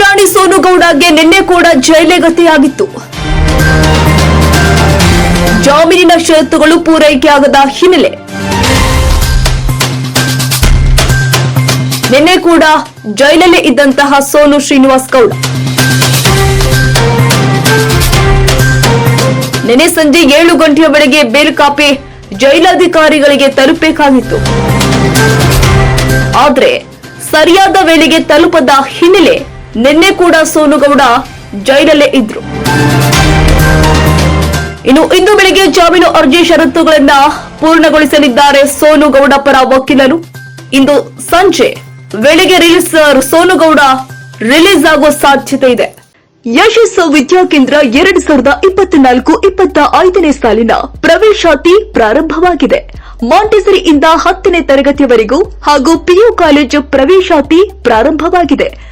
ರಾಣಿ ಸೋನು ಗೌಡಗೆ ನಿನ್ನೆ ಕೂಡ ಜೈಲೇ ಗತಿಯಾಗಿತ್ತು. ಜಾಮೀನಿನ ಷರತ್ತುಗಳು ಪೂರೈಕೆಯಾಗದ ಹಿನ್ನೆಲೆ. ನಿನ್ನೆ ಕೂಡ ಜೈಲಲ್ಲಿ ಇದ್ದಂತಹ ಸೋನು ಶ್ರೀನಿವಾಸ್ ಗೌಡ. ನಿನ್ನೆ ಸಂಜೆ ಏಳು ಗಂಟೆಯ ವೇಳೆಗೆ ಬೇಲ್ ಕಾಪಿ ಜೈಲಾಧಿಕಾರಿಗಳಿಗೆ ತಲುಪಬೇಕಾಗಿತ್ತು. ಆದರೆ ಸರಿಯಾದ ವೇಳೆಗೆ ತಲುಪದ ಹಿನ್ನೆಲೆ ನಿನ್ನೆ ಕೂಡ ಸೋನುಗೌಡ ಜೈಲಲ್ಲೇ ಇದ್ರು. ಇನ್ನು ಇಂದು ಬೆಳಿಗ್ಗೆ ಜಾಮೀನು ಅರ್ಜಿ ಷರತ್ತುಗಳನ್ನ ಪೂರ್ಣಗೊಳಿಸಲಿದ್ದಾರೆ ಸೋನುಗೌಡ ಪರ ವಕೀಲರು. ಇಂದು ಸಂಜೆ ವೇಳೆಗೆ ರಿಲೀಸ್, ಸೋನುಗೌಡ ರಿಲೀಸ್ ಆಗೋ ಸಾಧ್ಯತೆ ಇದೆ. ಯಶಸ್ಸು ವಿದ್ಯಾಕೇಂದ್ರ ಎರಡ್ ಸಾವಿರದ ಇಪ್ಪತ್ನಾಲ್ಕು ಇಪ್ಪತ್ತ ಐದನೇ ಸಾಲಿನ ಪ್ರವೇಶಾತಿ ಪ್ರಾರಂಭವಾಗಿದೆ. ಮಾಂಟೆಸರಿಯಿಂದ ಹತ್ತನೇ ತರಗತಿಯವರೆಗೂ ಹಾಗೂ ಪಿಯು ಕಾಲೇಜು ಪ್ರವೇಶಾತಿ ಪ್ರಾರಂಭವಾಗಿದೆ.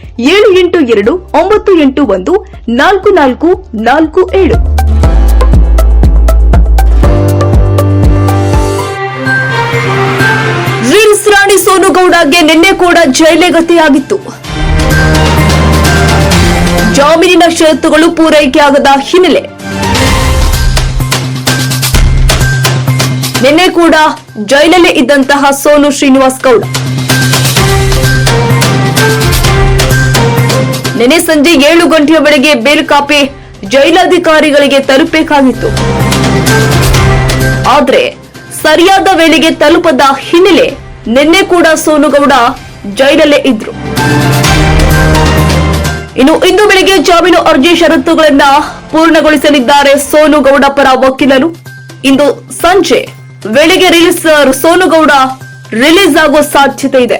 ಏಳು ಎಂಟು ಎರಡು, ಒಂಬತ್ತು ಎಂಟು ಒಂದು, ನಾಲ್ಕು ನಾಲ್ಕು ನಾಲ್ಕು ಏಳು. ರೀಲ್ಸ್ ರಾಣಿ ಸೋನುಗೌಡಗೆ ನಿನ್ನೆ ಕೂಡ ಜೈಲೇ ಗತಿಯಾಗಿತ್ತು. ಜಾಮೀನಿನ ಷರತ್ತುಗಳು ಪೂರೈಕೆಯಾಗದ ಹಿನ್ನೆಲೆ. ನಿನ್ನೆ ಕೂಡ ಜೈಲಲ್ಲೇ ಇದ್ದಂತಹ ಸೋನು ಶ್ರೀನಿವಾಸ್ ಗೌಡ. ನಿನ್ನೆ ಸಂಜೆ ಏಳು ಗಂಟೆಯ ವೇಳೆಗೆ ಬೇಲ್ ಕಾಪಿ ಜೈಲಾಧಿಕಾರಿಗಳಿಗೆ ತಲುಪಬೇಕಾಗಿತ್ತು. ಆದರೆ ಸರಿಯಾದ ವೇಳೆಗೆ ತಲುಪದ ಹಿನ್ನೆಲೆ ನಿನ್ನೆ ಕೂಡ ಸೋನುಗೌಡ ಜೈಲಲ್ಲೇ ಇದ್ರು. ಇನ್ನು ಇಂದು ಬೆಳಿಗ್ಗೆ ಜಾಮೀನು ಅರ್ಜಿ ಷರತ್ತುಗಳನ್ನ ಪೂರ್ಣಗೊಳಿಸಲಿದ್ದಾರೆ ಸೋನುಗೌಡ ಪರ ವಕೀಲರು. ಇಂದು ಸಂಜೆ ವೇಳೆಗೆ ರಿಲೀಸ್ ಸೋನುಗೌಡ ರಿಲೀಸ್ ಆಗೋ ಸಾಧ್ಯತೆ ಇದೆ.